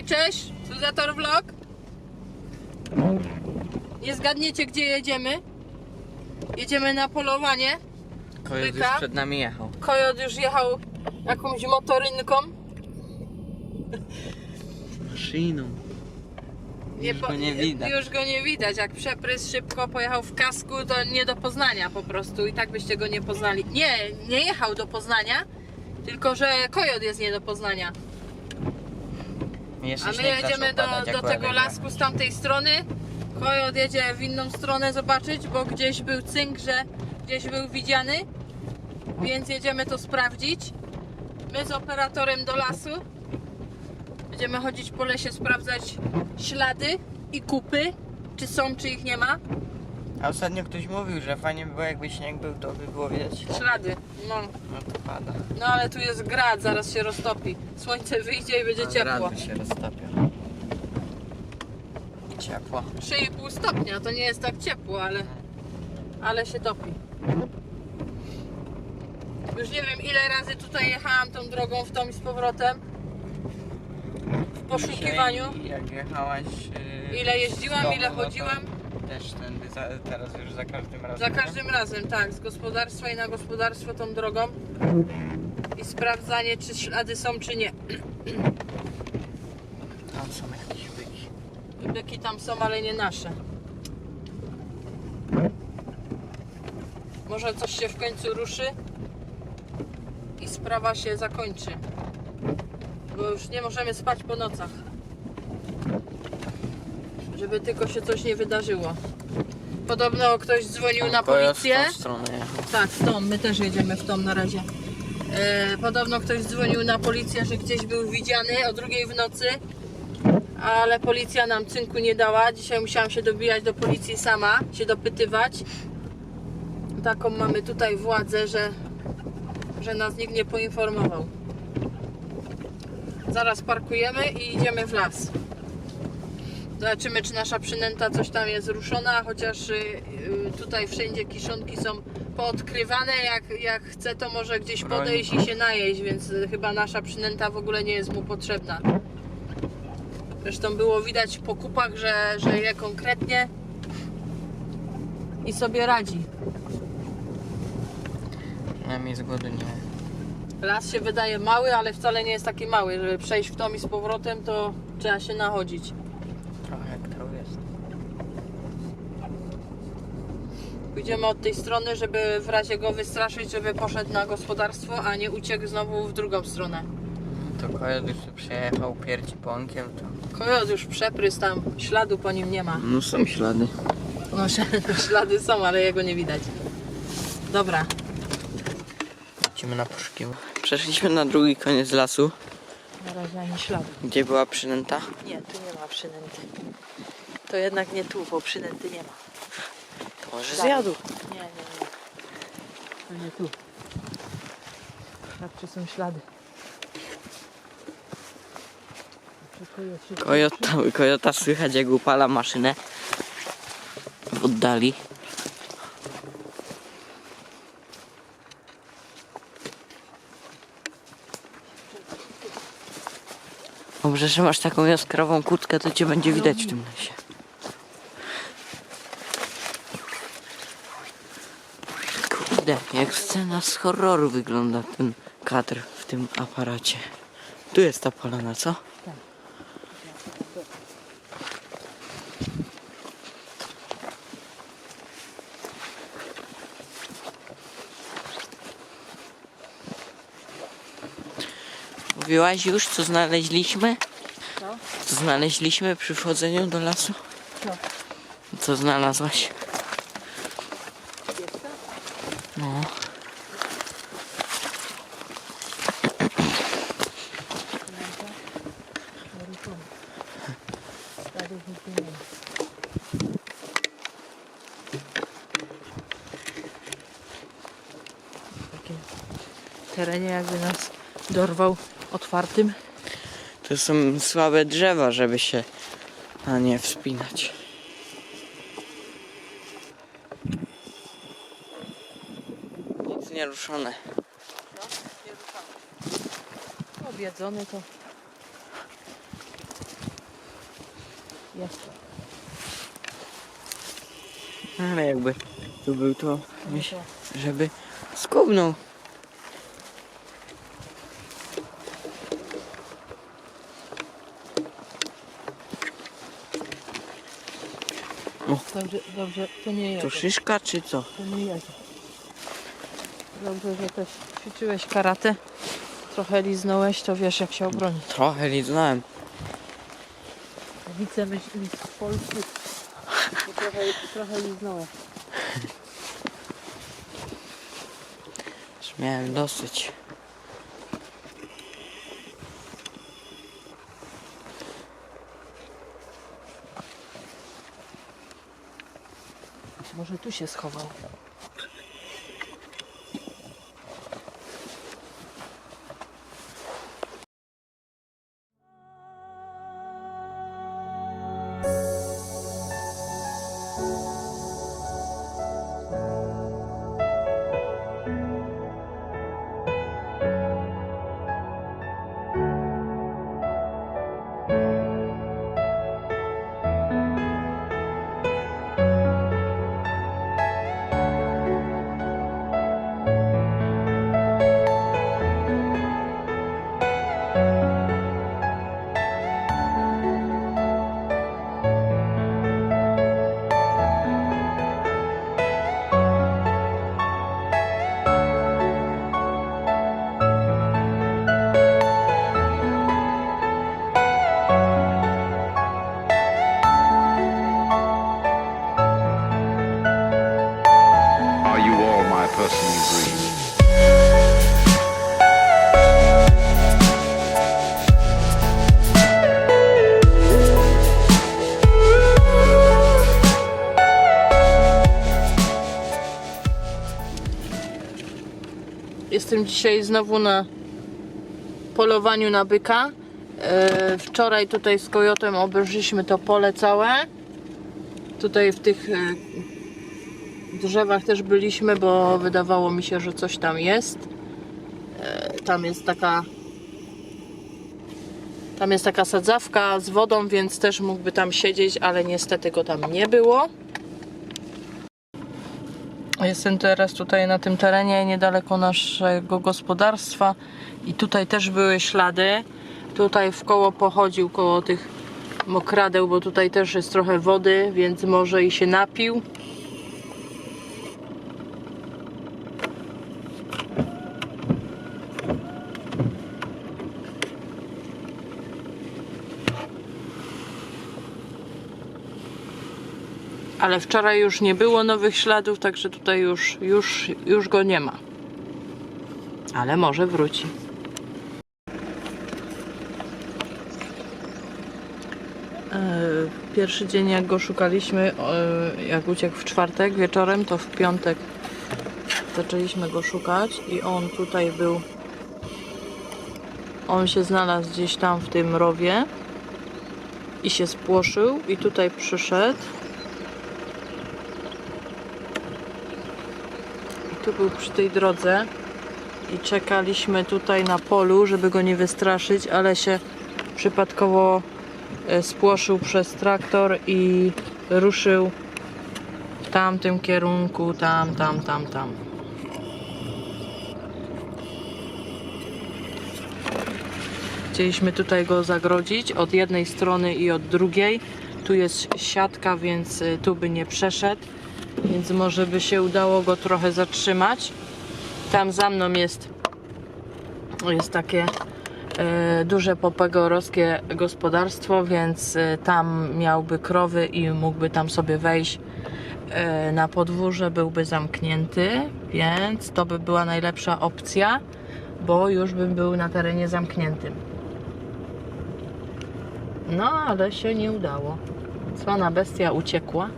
Hej, cześć! Suzator Vlog. Nie zgadniecie, gdzie jedziemy? Jedziemy na polowanie. Kogoś już Byka? przed nami jechał. Kojot już jechał jakąś motorynką. Maszyną. Już go nie widać. Już go nie widać. Jak przeprys szybko pojechał w kasku, to nie do Poznania po prostu. I tak byście go nie poznali. Nie, nie jechał do Poznania, tylko że Kojot jest nie do Poznania. A my jedziemy do, do tego lasku z tamtej strony. Kojot jedzie w inną stronę zobaczyć, bo gdzieś był cynk, że gdzieś był widziany. Więc jedziemy to sprawdzić. My z operatorem do lasu. Będziemy chodzić po lesie, sprawdzać ślady i kupy, czy są, czy ich nie ma. A ostatnio ktoś mówił, że fajnie by było jakby śnieg był, to by było widać. Ślady. No, No to pada. no ale tu jest grad, zaraz się roztopi. Słońce wyjdzie i będzie A ciepło. rady się roztapia. Ciepło. 3,5 stopnia, to nie jest tak ciepło, ale, ale się topi. Już nie wiem ile razy tutaj jechałam tą drogą w tą i z powrotem. W poszukiwaniu. Dzisiaj Jak jechałaś... Yy, Ile jeździłam, domu, ile no to chodziłam. Też za, teraz już za każdym razem. Za każdym razem, tak, z gospodarstwa i na gospodarstwo tą drogą. I sprawdzanie czy ślady są czy nie. Tam są jakieś byki. Byki tam są, ale nie nasze. Może coś się w końcu ruszy i sprawa się zakończy. Bo już nie możemy spać po nocach. Żeby tylko się coś nie wydarzyło. Podobno ktoś dzwonił na policję. W tą stronę jechał. Tak, w tą, my też jedziemy w tą na razie. E, podobno ktoś dzwonił na policję, że gdzieś był widziany o drugiej w nocy, ale policja nam cynku nie dała. Dzisiaj musiałam się dobijać do policji sama, się dopytywać. Taką mamy tutaj władzę, że, że nas nikt nie poinformował. Zaraz parkujemy i idziemy w las. Zobaczymy, czy nasza przynęta coś tam jest ruszona, chociaż y, y, tutaj wszędzie kiszonki są poodkrywane. Jak, jak chce, to może gdzieś podejść i się najeść, więc y, chyba nasza przynęta w ogóle nie jest mu potrzebna. Zresztą było widać po kupach, że, że je konkretnie i sobie radzi. Przynajmniej z głodu nie. Las się wydaje mały, ale wcale nie jest taki mały. Żeby przejść w tom i z powrotem, to trzeba się nachodzić. Trochę jak to jest. Pójdziemy od tej strony, żeby w razie go wystraszyć, żeby poszedł na gospodarstwo, a nie uciekł znowu w drugą stronę. To kojot już przejechał pierdziponkiem, to... Kojot już przeprysł tam, śladu po nim nie ma. No są ślady. No ślady są, ale jego nie widać. Dobra, Idziemy na poszukiwanie. Przeszliśmy na drugi koniec lasu, na razie ani śladu. gdzie była przynęta. Nie, tu nie ma przynęty. To jednak nie tu, bo przynęty nie ma. Może zjadł. Nie, nie, nie. To nie tu. Patrzcie, są ślady. Kojota, kojota słychać jak upala maszynę w oddali. Dobrze, że masz taką jaskrawą kurtkę, to cię będzie widać w tym lesie. Kurde, jak scena z horroru wygląda ten kadr w tym aparacie. Tu jest ta polana, co? Mówiłaś już, co znaleźliśmy? Co? Co znaleźliśmy przy wchodzeniu do lasu? Co? Co znalazłaś? No. Terenie jakby nas dorwał otwartym. To są słabe drzewa, żeby się na nie wspinać. Nic nie ruszone. Objedzony to Jest. Ale jakby tu był to, myślę, żeby skubnął. Dobrze, dobrze, to nie To jest. szyszka czy co? To nie jest. Dobrze, że też ćwiczyłeś karate. Trochę liznąłeś, to wiesz jak się obronić. Trochę liznąłem. Wicemyślnik Polski. To Trochę, trochę liznąłeś. Już miałem dosyć. Może tu się schował. Jestem dzisiaj znowu na polowaniu na byka. E, wczoraj tutaj z kojotem obejrzeliśmy to pole całe. Tutaj w tych e, drzewach też byliśmy, bo wydawało mi się, że coś tam jest. E, tam jest taka tam jest taka sadzawka z wodą, więc też mógłby tam siedzieć, ale niestety go tam nie było. Jestem teraz tutaj na tym terenie niedaleko naszego gospodarstwa i tutaj też były ślady. Tutaj w koło pochodził koło tych mokradeł, bo tutaj też jest trochę wody, więc może i się napił. Ale wczoraj już nie było nowych śladów, także tutaj już, już, już go nie ma. Ale może wróci. E, Pierwszy dzień jak go szukaliśmy, e, jak uciekł w czwartek wieczorem, to w piątek zaczęliśmy go szukać i on tutaj był. On się znalazł gdzieś tam w tym rowie i się spłoszył i tutaj przyszedł. Był przy tej drodze i czekaliśmy tutaj na polu, żeby go nie wystraszyć, ale się przypadkowo e, spłoszył przez traktor i ruszył w tamtym kierunku, tam, tam, tam, tam. Chcieliśmy tutaj go zagrodzić od jednej strony i od drugiej. Tu jest siatka, więc y, tu by nie przeszedł, więc może by się udało go trochę zatrzymać. Tam za mną jest, jest takie e, duże popegorowskie gospodarstwo, więc e, tam miałby krowy i mógłby tam sobie wejść e, na podwórze, byłby zamknięty, więc to by była najlepsza opcja, bo już bym był na terenie zamkniętym. No, ale się nie udało. Cwana bestia uciekła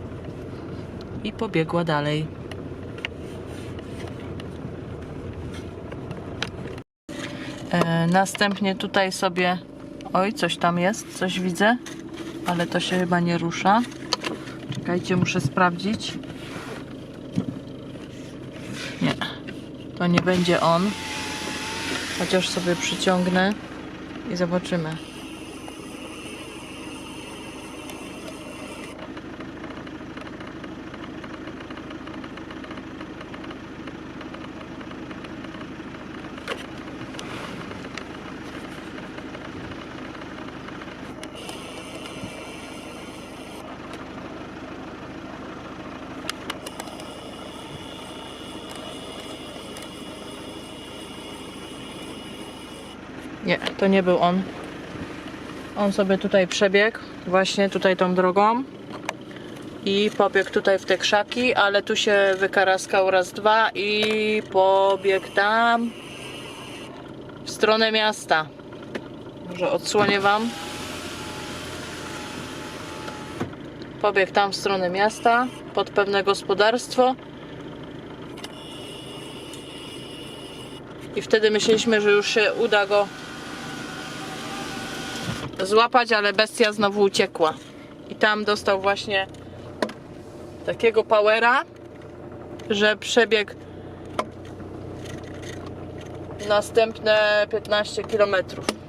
i pobiegła dalej. E, następnie tutaj sobie. Oj, coś tam jest, coś widzę, ale to się chyba nie rusza. Czekajcie, muszę sprawdzić. Nie, to nie będzie on. Chociaż sobie przyciągnę i zobaczymy. Nie, to nie był on. On sobie tutaj przebiegł, właśnie tutaj tą drogą i pobiegł tutaj w te krzaki, ale tu się wykaraskał raz, dwa i pobiegł tam w stronę miasta. Może odsłonię Wam. Pobiegł tam w stronę miasta, pod pewne gospodarstwo. I wtedy myśleliśmy, że już się uda go złapać, ale bestia znowu uciekła. I tam dostał właśnie takiego powera, że przebiegł następne 15 kilometrów.